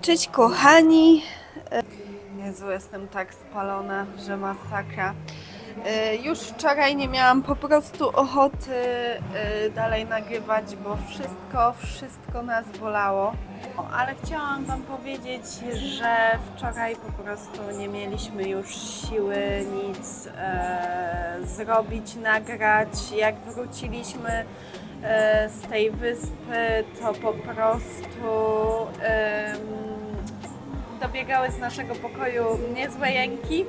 Cześć kochani! Jezu, jestem tak spalona, że masakra. E, Już wczoraj nie miałam po prostu ochoty e, dalej nagrywać, bo wszystko, wszystko nas bolało. Ale chciałam Wam powiedzieć, że wczoraj po prostu nie mieliśmy już siły nic e, zrobić, nagrać. Jak wróciliśmy z tej wyspy, to po prostu em, dobiegały z naszego pokoju niezłe jęki.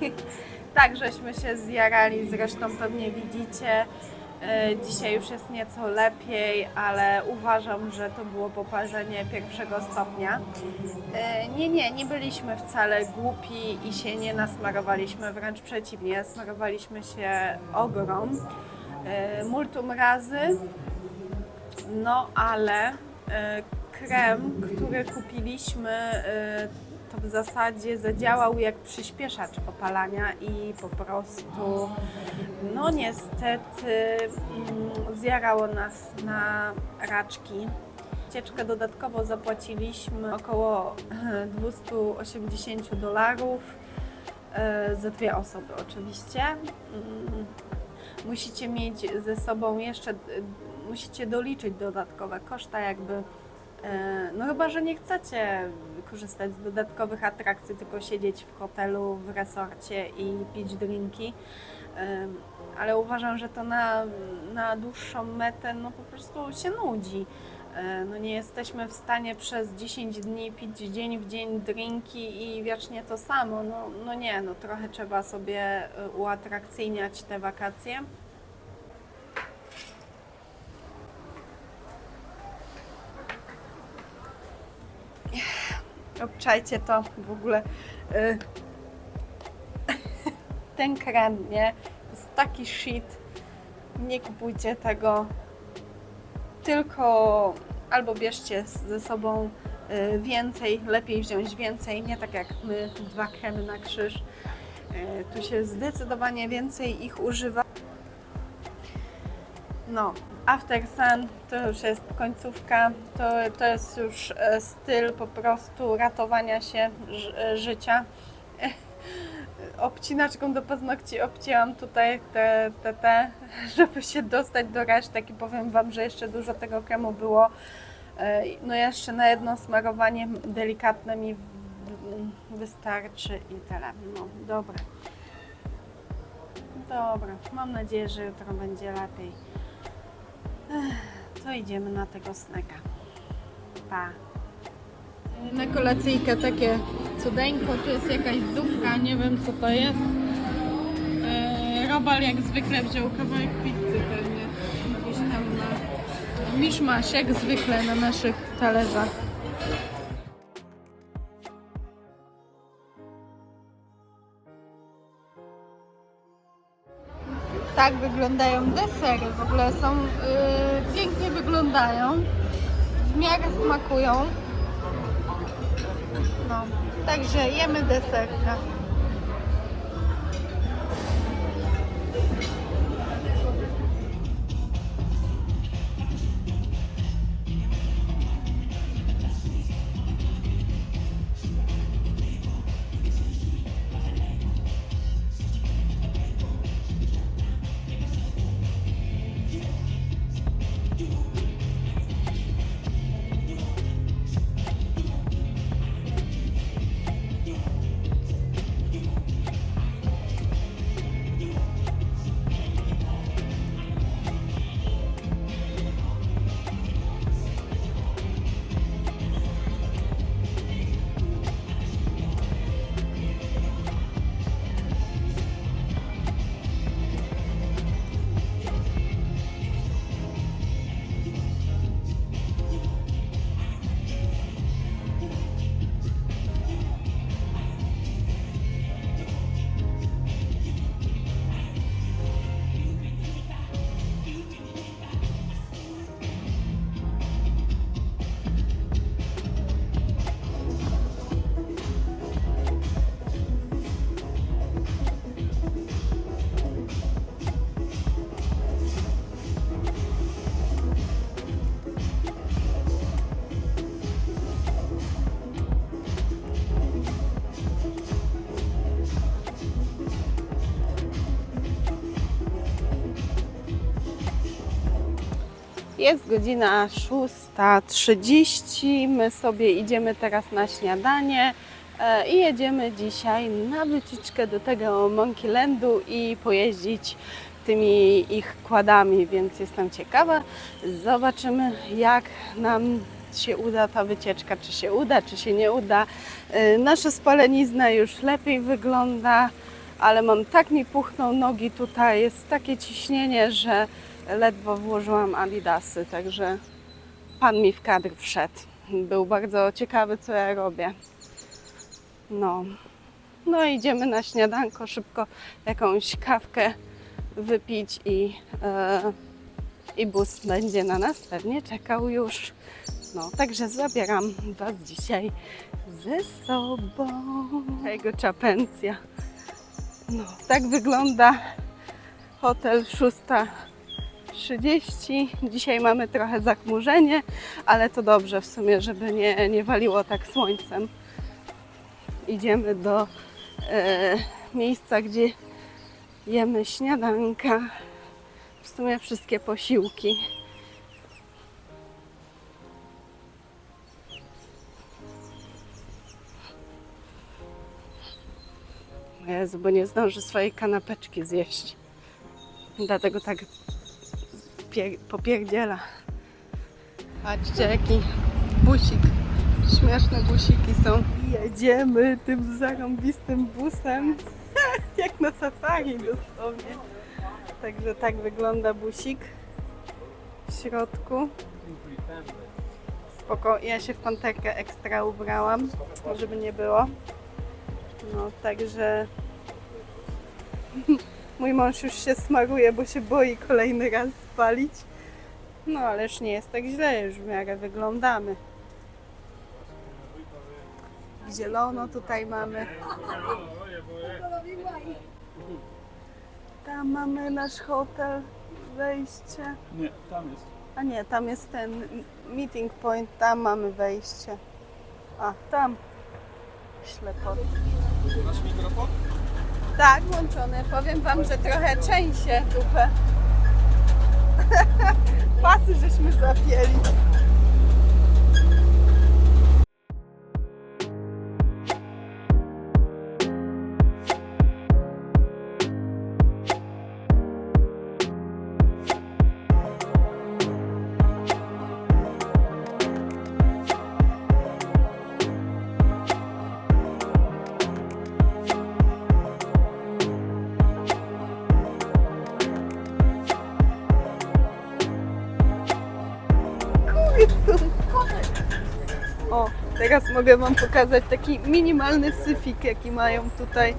tak, żeśmy się zjarali, zresztą pewnie widzicie. E, Dzisiaj już jest nieco lepiej, ale uważam, że to było poparzenie pierwszego stopnia. E, Nie, nie, nie byliśmy wcale głupi i się nie nasmarowaliśmy, wręcz przeciwnie, smarowaliśmy się ogrom, e, multum razy, no ale e, krem, który kupiliśmy, e, to w zasadzie zadziałał jak przyspieszacz opalania i po prostu, no niestety, mm, zjarało nas na raczki. Ucieczkę dodatkowo zapłaciliśmy około e, 280 dolarów e, za dwie osoby oczywiście. Musicie mieć ze sobą jeszcze, musicie doliczyć dodatkowe koszta jakby, e, no chyba, że nie chcecie korzystać z dodatkowych atrakcji, tylko siedzieć w hotelu, w resorcie i pić drinki. Ale uważam, że to na, na dłuższą metę no po prostu się nudzi. E, No nie jesteśmy w stanie przez 10 dni pić dzień w dzień drinki i wiecznie to samo. No, no nie, no trochę trzeba sobie e, uatrakcyjniać te wakacje. Obczajcie to w ogóle. y, Ten krem, nie? Jest taki shit. Nie kupujcie tego. Tylko albo bierzcie ze sobą y, więcej, lepiej wziąć więcej, nie tak jak my, dwa kremy na krzyż. Y, Tu się zdecydowanie więcej ich używa. No, After Sun to już jest końcówka, to, to jest już e, styl po prostu ratowania się e, życia. Obcinaczką do paznokci obcięłam tutaj te, te, te, żeby się dostać do resztek i powiem Wam, że jeszcze dużo tego kremu było. E, No jeszcze na jedno smarowanie delikatne mi wystarczy i tyle. No, dobra. Dobra, mam nadzieję, że jutro będzie lepiej. To idziemy na tego sneka. Pa. Na kolacyjkę takie cudeńko, tu jest jakaś zupka, nie wiem co to jest. E, Robal jak zwykle wziął kawałek pizzy pewnie. Gdzieś tam na miszmasz jak zwykle na naszych talerzach. Tak wyglądają desery, w ogóle są, y, pięknie wyglądają, w miarę smakują. No, także jemy deserka. Jest godzina 6.30. My sobie idziemy teraz na śniadanie e, i jedziemy dzisiaj na wycieczkę do tego Monkeylandu i pojeździć tymi ich kładami, więc jestem ciekawa. Zobaczymy, jak nam się uda ta wycieczka, czy się uda, czy się nie uda. E, Nasza spalenizna już lepiej wygląda, ale mam tak mi puchną nogi tutaj, jest takie ciśnienie, że ledwo włożyłam adidasy, także pan mi w kadr wszedł. Był bardzo ciekawy, co ja robię. No, no idziemy na śniadanko, szybko jakąś kawkę wypić i, e, i bus będzie na nas pewnie czekał już. No, także zabieram Was dzisiaj ze sobą. Jego czapencja. No, tak wygląda hotel 630. Dzisiaj mamy trochę zachmurzenie, ale to dobrze w sumie, żeby nie, nie waliło tak słońcem. Idziemy do e, miejsca, gdzie jemy śniadanka. W sumie wszystkie posiłki. Jezu, bo nie zdąży swojej kanapeczki zjeść. Dlatego tak pie- popierdziela. Patrzcie, jaki busik. Śmieszne busiki są. Jedziemy tym zarąbistym busem. Jak na safari dosłownie. Także tak wygląda busik w środku. Spoko. Ja się w panterkę ekstra ubrałam, żeby nie było. No, także mój mąż już się smaruje, bo się boi kolejny raz spalić. No, ale już nie jest tak źle, już w miarę wyglądamy. Zielono tutaj mamy. Tam mamy nasz hotel, wejście. Nie, tam jest. A nie, tam jest ten meeting point, tam mamy wejście. A, tam. Ślepot. Masz mikrofon? Tak, włączony. Powiem Wam, że trochę trzęsie dupę. Pasy żeśmy zapięli. Teraz mogę Wam pokazać taki minimalny syfik, jaki mają tutaj.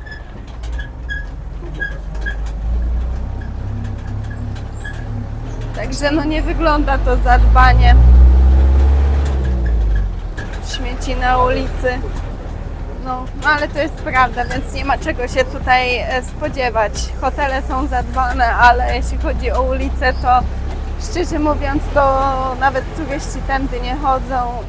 Także no nie wygląda to zadbanie. Śmieci na ulicy. No, no ale to jest prawda, więc nie ma czego się tutaj e, spodziewać. Hotele są zadbane, ale jeśli chodzi o ulice, to szczerze mówiąc, to nawet turyści tędy nie chodzą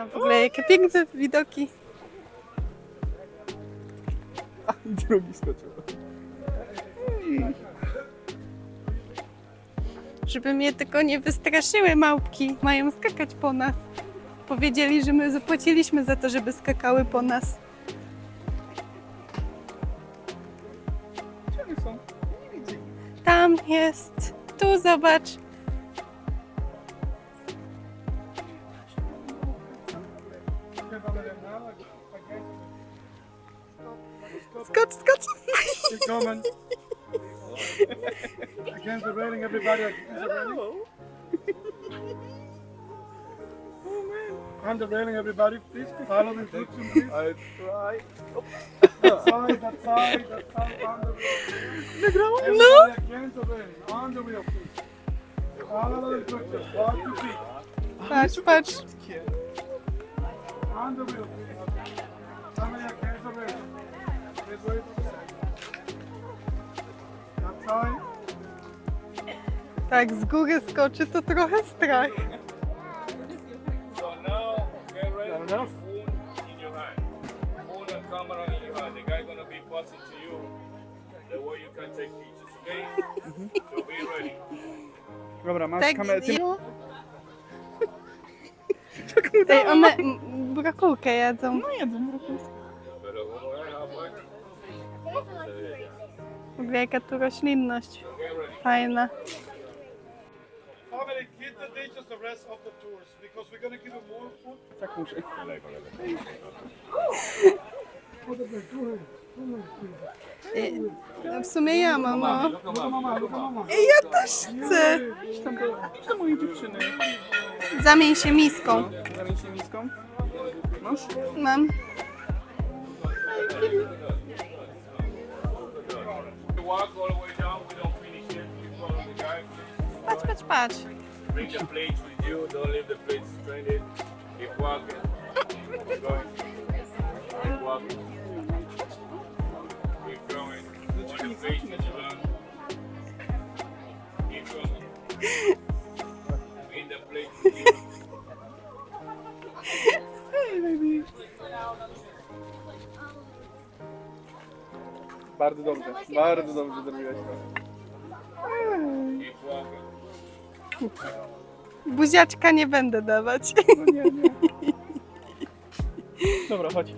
A w ogóle jakie piękne widoki. A, drugi skoczył. Żeby mnie tylko nie wystraszyły małpki. Mają skakać po nas. Powiedzieli, że my zapłaciliśmy za to, żeby skakały po nas. Gdzie one są? Nie widzę. Tam jest. Tu zobacz. Skocz, skocz. Keep coming. Against the railing, everybody. Against the railing. On the railing, everybody. Please follow the instructions, please. I try. That side, that side, that side, on the railing. No. Everybody against the railing, on the wheel, please. Follow the instructions. Walk two feet. Patrz, patrz. On the wheel, please. Tak, z góry skoczy to trochę strach. So now, get ready. Fair enough. Phone in your hand. Phone and camera in your hand. The guy gonna be passing to you the way you can take pictures. Okay? so be ready. Dobra, masz Tak, kamerę. Ty... i- Ej, one m, brokułkę jedzą. No jedzą, gonna give them more food. Tak muszę. I, no w sumie ja mam. Ej, ja też chcę. Idź do, idź do mojej dziewczyny. Zamień się miską. Zamień się miską. Masz? Mam. Walk all the way down. We don't finish yet. You follow the guy. Patrz, patrz, patrz. Bring the plates with you. Don't leave the plates stranded. Keep walking. Keep going. Keep walking. Keep going. On the plates that you learn. Keep going. Bardzo dobrze, bardzo dobrze zrobiłeś to. Buziaczka nie będę dawać. No nie, nie. Dobra, chodź.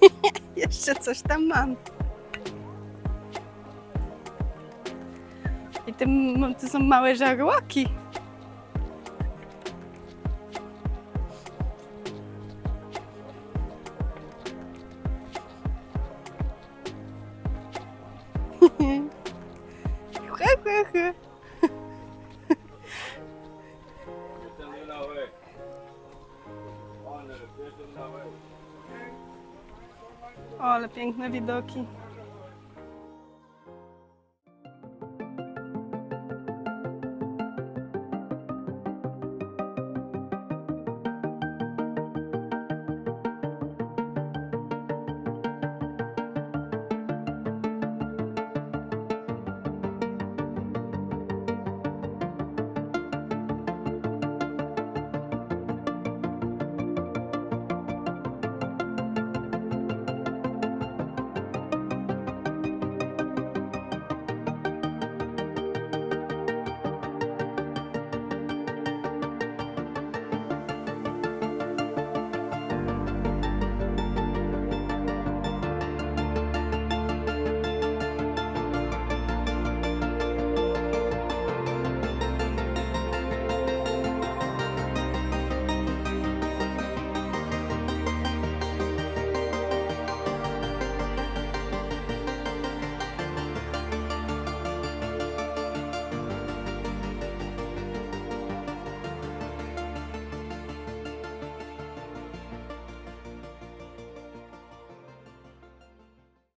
Jeszcze coś tam mam. I te, to są małe żarłoki. Vez. O, ale piękne widoki.